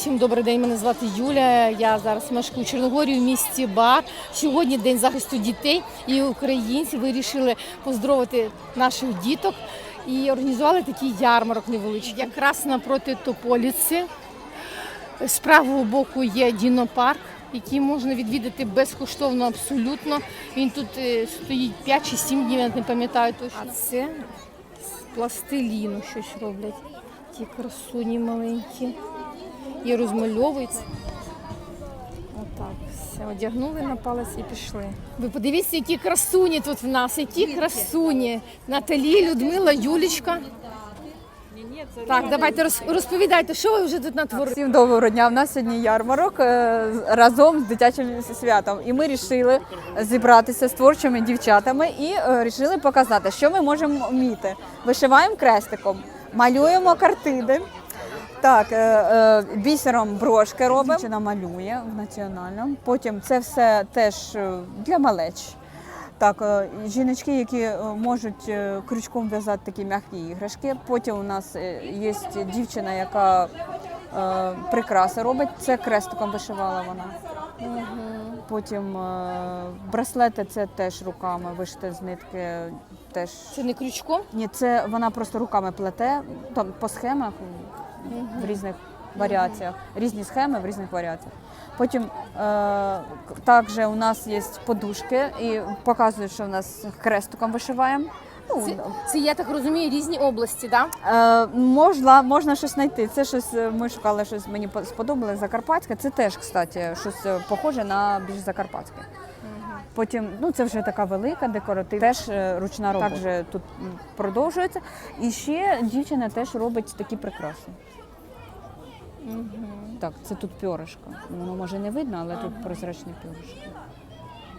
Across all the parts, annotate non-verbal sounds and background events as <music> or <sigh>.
Всім добрий день. Мене звати Юля. Я зараз мешкаю у Чорногорії в місті Бар. Сьогодні день захисту дітей, і українці вирішили поздоровити наших діток і організували такий ярмарок невеличкий. Якраз напроти Тополіці. З правого боку є дінопарк, який можна відвідати безкоштовно абсолютно. Він тут е, стоїть 5 чи 7 днів, я не пам'ятаю точно. А це з пластиліну щось роблять. Ті красуні маленькі. І розмальовуються. Отак, все, одягнули на палець і пішли. Ви подивіться, які красуні тут в нас, які красуні. Наталі, Людмила, Юлічка. Так, давайте роз- розповідайте, що ви вже тут натворили. Всім доброго дня. У нас сьогодні ярмарок е, з- разом з дитячим святом. І ми вирішили зібратися з творчими дівчатами і вирішили показати, що ми можемо вміти. Вишиваємо крестиком, малюємо картини. Так, е, е, бісером брошки робимо. Дівчина малює в національному. Потім це все теж е, для малеч. Так, е, жіночки, які е, можуть е, крючком в'язати такі м'які іграшки. Потім у нас е, є дівчина, яка е, прикраси робить. Це крестиком вишивала вона. Потім е, браслети це теж руками вишити з нитки. Теж Це не крючком? ні, це вона просто руками плете там по схемах в різних варіаціях, різні схеми в різних варіаціях. Потім е, також у нас є подушки і показують, що в нас хрестиком вишиваємо. Ну, Це, це я так розумію, різні області, так? Е, можна, можна щось знайти. Це щось е, ми шукали щось мені по- сподобалось закарпатське. Це теж, кстати, щось е, похоже на більш закарпатське. Потім, ну це вже така велика декоративна, теж е, ручна робота. Також тут продовжується. І ще дівчина теж робить такі прикраси. Так, це тут пьоришко. Воно може не видно, але тут прозрачне пьоришко.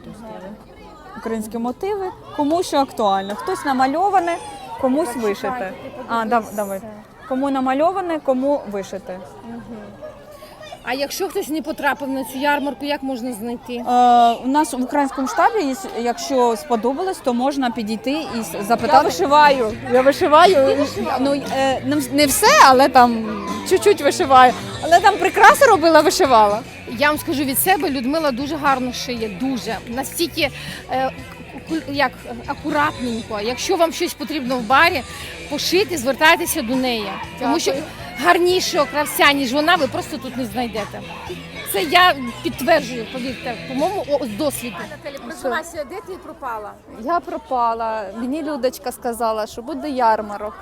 Тобто, Українські мотиви, кому що актуально. Хтось намальоване, комусь вишите. А, дав, давай. Кому намальоване, кому вишите. А якщо хтось не потрапив на цю ярмарку, як можна знайти? Е, у нас в українському штабі, є- якщо сподобалось, то можна підійти і запитати. Я вишиваю. Я вишиваю. Ну, е, не вс- не все, але там чуть-чуть вишиваю. Але там прикраси робила, вишивала. Я вам скажу від себе, Людмила дуже гарно шиє, дуже настільки е, як акуратненько. Якщо вам щось потрібно в барі, пошити, звертайтеся до неї. Тому що гарнішого кравця, ніж вона, ви просто тут не знайдете. Це я підтверджую, повірте, по-моєму, о, з досвіду. Наталі, признавайся, де ти пропала? Я пропала. Мені Людочка сказала, що буде ярмарок.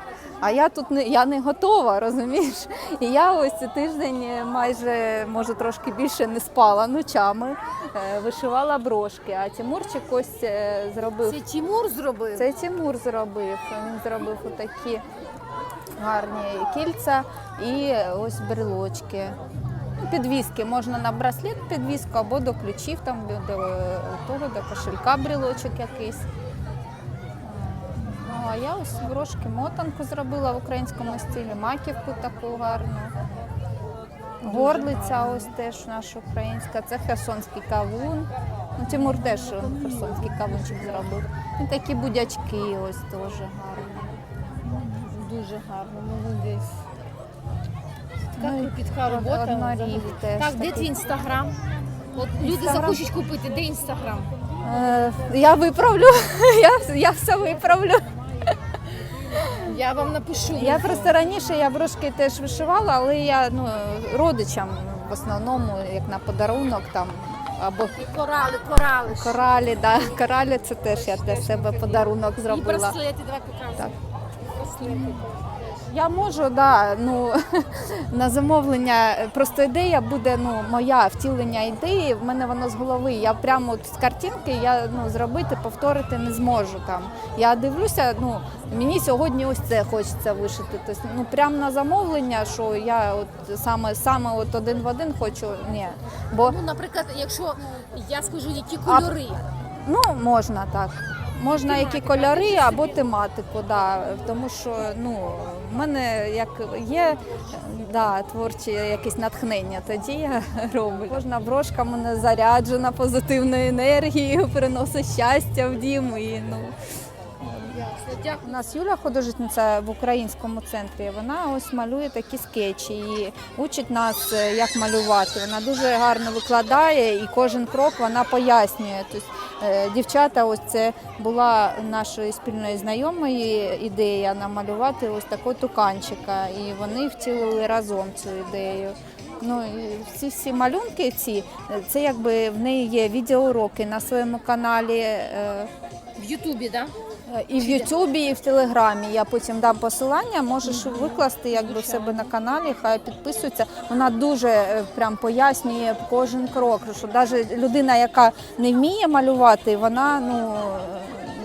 А я тут не я не готова, розумієш? І я ось цей тиждень майже може трошки більше не спала ночами, е, вишивала брошки. А Тимурчик ось е, зробив. Це Тимур зробив. Це Тимур зробив. Він зробив отакі гарні кільця і ось брелочки. Ну, Підвіски можна на браслет підвіску або до ключів, там до е, того, до кошелька брелочок якийсь. Ну, а я ось брошки мотанку зробила в українському стилі, маківку таку гарну. Горлиця ось теж наша українська, це херсонський кавун. Ну, Тимур теж херсонський кавунчик зробив. І такі будячки ось теж гарні. Дуже гарно, молодець. Така Ну, кропітка робота. теж Так, де твій інстаграм? От люди Інстаграм? захочуть купити, де інстаграм? Е, я виправлю, <laughs> я, я все виправлю. Я вам напишу. Я просто раніше я брошки теж вишивала, але я ну, родичам в основному, як на подарунок, там або корали, корали. коралі, да, коралі це теж я для себе подарунок І зробила. браслети, давай покажемо. Так. Браслети. Я можу, да, ну <laughs> на замовлення. Просто ідея буде ну моя втілення ідеї. В мене воно з голови. Я прямо от з картинки я ну зробити, повторити не зможу там. Я дивлюся, ну мені сьогодні ось це хочеться вишити. Тобто, ну прямо на замовлення, що я от саме саме от один в один хочу. Ні, бо Ну, наприклад, якщо я скажу, які кольори. Ну, можна так. Можна які кольори або тематику, да. тому що ну, в мене як є да, творче якесь натхнення, тоді я <laughs> роблю. Кожна брошка мене заряджена позитивною енергією, приносить щастя в дім. І, ну, У нас Юля художниця в українському центрі. Вона ось малює такі скетчі і учить нас, е, як малювати. Вона дуже гарно викладає і кожен крок вона пояснює. Тобто, дівчата, ось це була нашої спільної знайомої ідея намалювати ось такого туканчика. І вони втілили разом цю ідею. Ну і ці всі малюнки, ці це якби в неї є відеоуроки на своєму каналі. е, В Ютубі, так? І в Ютубі, і в Телеграмі. Я потім дам посилання, можеш викласти якби в себе на каналі, хай підписуються. Вона дуже е, прям пояснює кожен крок. Що навіть людина, яка не вміє малювати, вона ну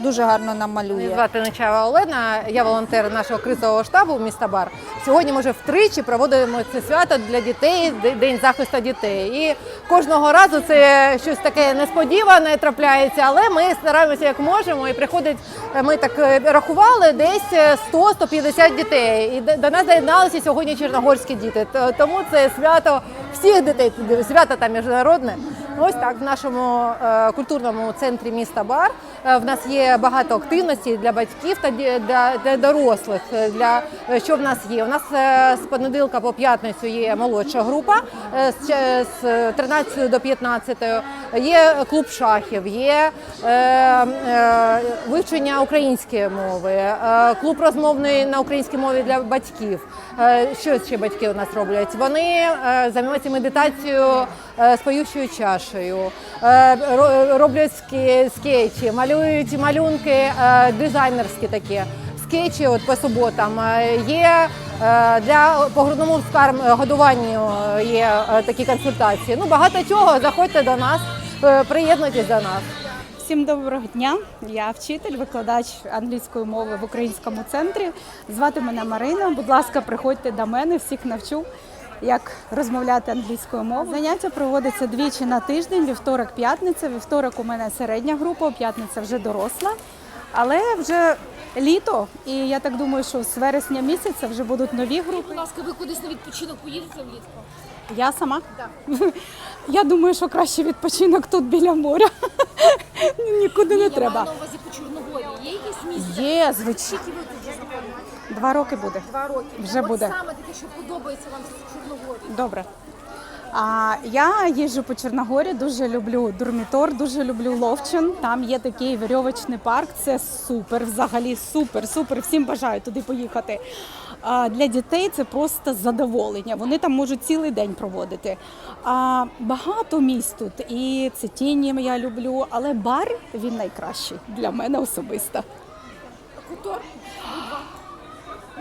дуже гарно Мене намалює. звати Нечаєва Олена, я волонтер нашого кризового штабу міста Бар. Сьогодні ми вже втричі проводимо це свято для дітей, День захисту дітей. І кожного разу це щось таке несподіване трапляється, але ми стараємося як можемо. І приходить, е, ми так е, рахували, десь е, 100-150 дітей. І до нас доєдналися сьогодні чорногорські діти. Тому це свято всіх дітей, свято там міжнародне. Ось так в нашому е, культурному центрі міста Бар е, в нас є багато активностей для батьків та для, для дорослих. е, Для що в нас є? У нас з понеділка по п'ятницю є молодша група з, 13 до 15. Є клуб шахів, є вивчення української мови, клуб розмовний на українській мові для батьків. Що ще батьки у нас роблять? Вони займаються медитацією е, з поючою чашею, е, роблять скетчі, малюють малюнки е, дизайнерські такі. Скетчі от по суботам є для по грудному годуванню є такі консультації. Ну багато чого. Заходьте до нас, приєднуйтесь до нас. Всім доброго дня. Я вчитель, викладач англійської мови в українському центрі. Звати мене Марина. Будь ласка, приходьте до мене, всіх навчу, як розмовляти англійською мовою. Заняття проводиться двічі на тиждень, вівторок, п'ятниця. Вівторок у мене середня група, п'ятниця вже доросла. Але вже літо, і я так думаю, що з вересня місяця вже будуть нові групи. Будь ласка, ви кудись на відпочинок поїдете влітку? Я сама. Я думаю, що краще відпочинок тут біля моря. Нікуди не Я треба. маю на увазі по Чорногорії. Є якесь місце? Є, звичайно. Скільки ви тут вже знаходитесь? Два роки буде. Два роки. Вже От буде. саме таке, що подобається вам з Чорногорії. Добре. А, я їжджу по Чорногорі, дуже люблю Дурмітор, дуже люблю Ловчин. Там є такий вірьовочний парк. Це супер, взагалі супер, супер. Всім бажаю туди поїхати. А, для дітей це просто задоволення. Вони там можуть цілий день проводити. А, багато міст тут, і це тіні я люблю, але бар він найкращий для мене особисто. Кутор?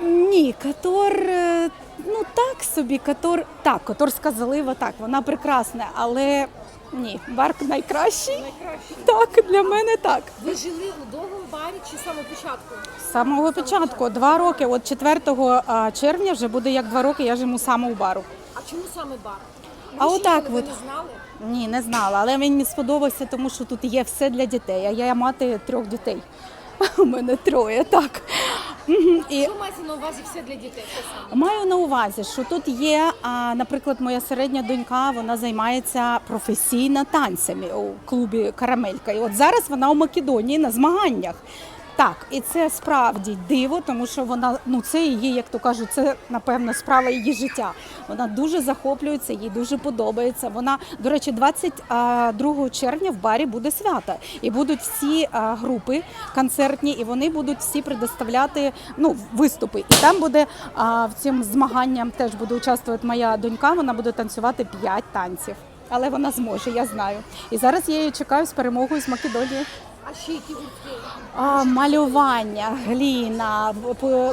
Ні, Катор, е, ну так собі, Катор, так, Которська залива, так, вона прекрасна, але ні, барк найкращий. Найкраще. Так, для мене так. Ви жили у довгому барі чи з самого початку? З самого початку, два роки, от 4 а, червня вже буде як два роки, я живу саме у бару. А чому саме бар? А Ви отак ніколи от. не знали? Ні, не знала, але він мені сподобався, тому що тут є все для дітей. А я мати трьох дітей. <laughs> У мене троє, так. І Що мається на увазі все для дітей? Маю на увазі, що тут є, а, наприклад, моя середня донька, вона займається професійно танцями у клубі Карамелька. І от зараз вона у Македонії на змаганнях. Так, і це справді диво, тому що вона ну це її, як то кажуть, це напевно справа її життя. Вона дуже захоплюється, їй дуже подобається. Вона, до речі, 22 червня в барі буде свято, і будуть всі групи концертні, і вони будуть всі предоставляти ну виступи. І там буде в цим змаганням теж буде участвувати моя донька. Вона буде танцювати 5 танців. Але вона зможе, я знаю. І зараз я її чекаю з перемогою з Македонії. А малювання, гліна,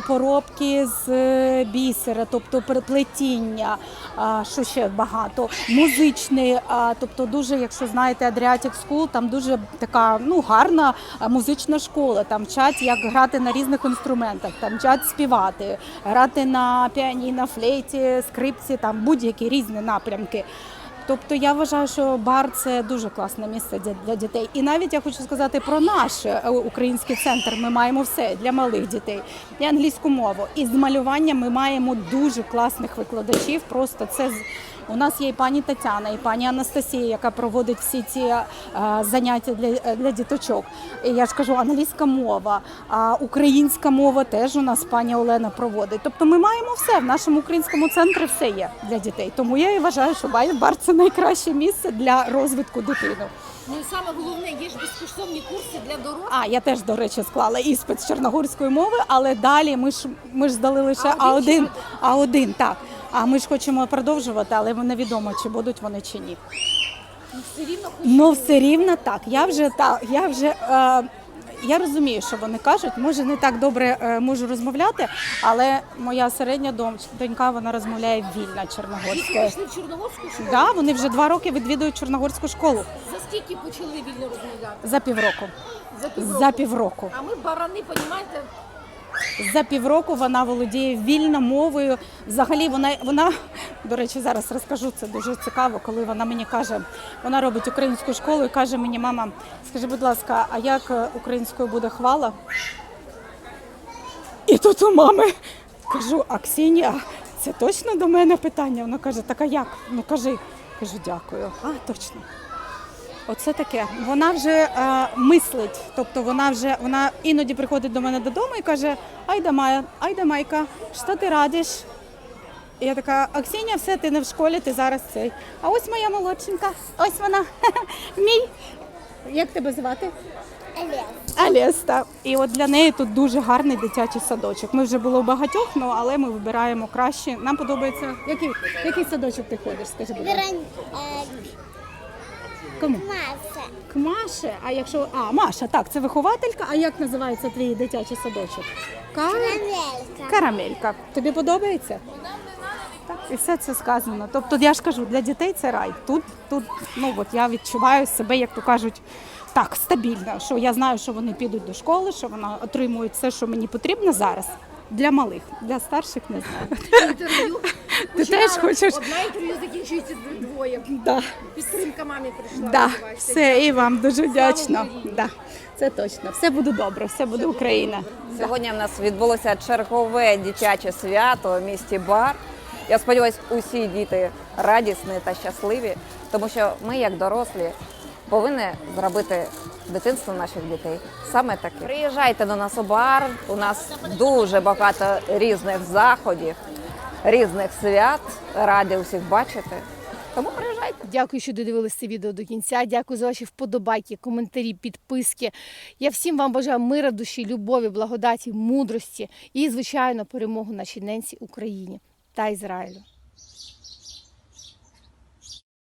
поробки з е, бісера, тобто переплетіння, а, що ще багато, музичний, тобто дуже, якщо знаєте, Adriatic School, там дуже така ну, гарна музична школа. Там вчать, як грати на різних інструментах, там вчать співати, грати на піаніно, флейті, скрипці, там будь-які різні напрямки. Тобто я вважаю, що бар це дуже класне місце для- дітей. І навіть я хочу сказати про наш е, український центр. Ми маємо все для малих дітей і англійську мову. І з малювання ми маємо дуже класних викладачів. Просто це У нас є і пані Тетяна, і пані Анастасія, яка проводить всі ці е, заняття для, для діточок. І я ж кажу, англійська мова, а українська мова теж у нас пані Олена проводить. Тобто ми маємо все в нашому українському центрі все є для дітей. Тому я і вважаю, що бар це найкраще місце для розвитку дитини. Ну і саме головне, є ж безкоштовні курси для дорослих. А я теж, до речі, склала іспит з чорногорської мови, але далі ми ж ми ж здали лише А один А1, А1, так. А ми ж хочемо продовжувати, але невідомо, чи будуть вони чи ні. Ну, все рівно Ну все рівно так. Я вже так, я вже. Е, я розумію, що вони кажуть. Може, не так добре е, можу розмовляти, але моя середня дом- донька вона розмовляє вільно діти чорногорською. пішли в Чорногорську школу. Да, вони вже два роки відвідують чорногорську школу За скільки почали вільно розмовляти? за півроку. За півроку. За півроку. А ми барани, понімаєте? За півроку вона володіє вільно мовою. Взагалі, вона вона до речі, зараз розкажу це дуже цікаво, коли вона мені каже, вона робить українську школу і каже мені, мама, скажи, будь ласка, а як е, українською буде хвала? І тут у мами кажу, а Ксенія, це точно до мене питання? Вона каже, так а як? Ну кажи. Кажу, дякую. А, точно. Оце таке. Вона вже е, мислить, тобто вона вже вона іноді приходить до мене додому і каже: Айда Майя, айда Майка, що ти радиш? І я така, Аксінія, все, ти не в школі, ти зараз цей. А ось моя молодшенька, ось вона, <laughs> мій. Як тебе звати? Алеста. І от для неї тут дуже гарний дитячий садочок. Ми вже було багатьох, ну але ми вибираємо краще. Нам подобається. Який, який садочок ти ходиш? Скажи, будь ласка. Кому? Маса. К Маше, а якщо. А, Маша, так, це вихователька. А як називається твій дитячий садочок? Кар... Карамелька. Карамелька. Тобі подобається? Так, і все це сказано. Тобто, я ж кажу, для дітей це рай. Тут, тут ну от я відчуваю себе, як то кажуть, так, стабільно. Що я знаю, що вони підуть до школи, що вони отримують все, що мені потрібно зараз. Для малих, для старших не знаю. Інтерв'ю. Ти теж хочеш? Одна інтерв'ю закінчується двоє. Да. Підтримка мамі прийшла. Да, все, і вам дуже вдячна. Да, це точно. Все буде добре, все буде Україна. Сьогодні в нас відбулося чергове дитяче свято в місті Бар. Я сподіваюся, усі діти радісні та щасливі, тому що ми, як дорослі, повинні зробити дитинство наших дітей саме таке. Приїжджайте до нас у бар. У нас дуже багато різних заходів, різних свят. Раді усіх бачити. Тому приїжджайте. Дякую, що додивилися це відео до кінця. Дякую за ваші вподобайки, коментарі, підписки. Я всім вам бажаю мира душі, любові, благодаті, мудрості і, звичайно, перемогу нашій ненці Україні та Ізраїлю.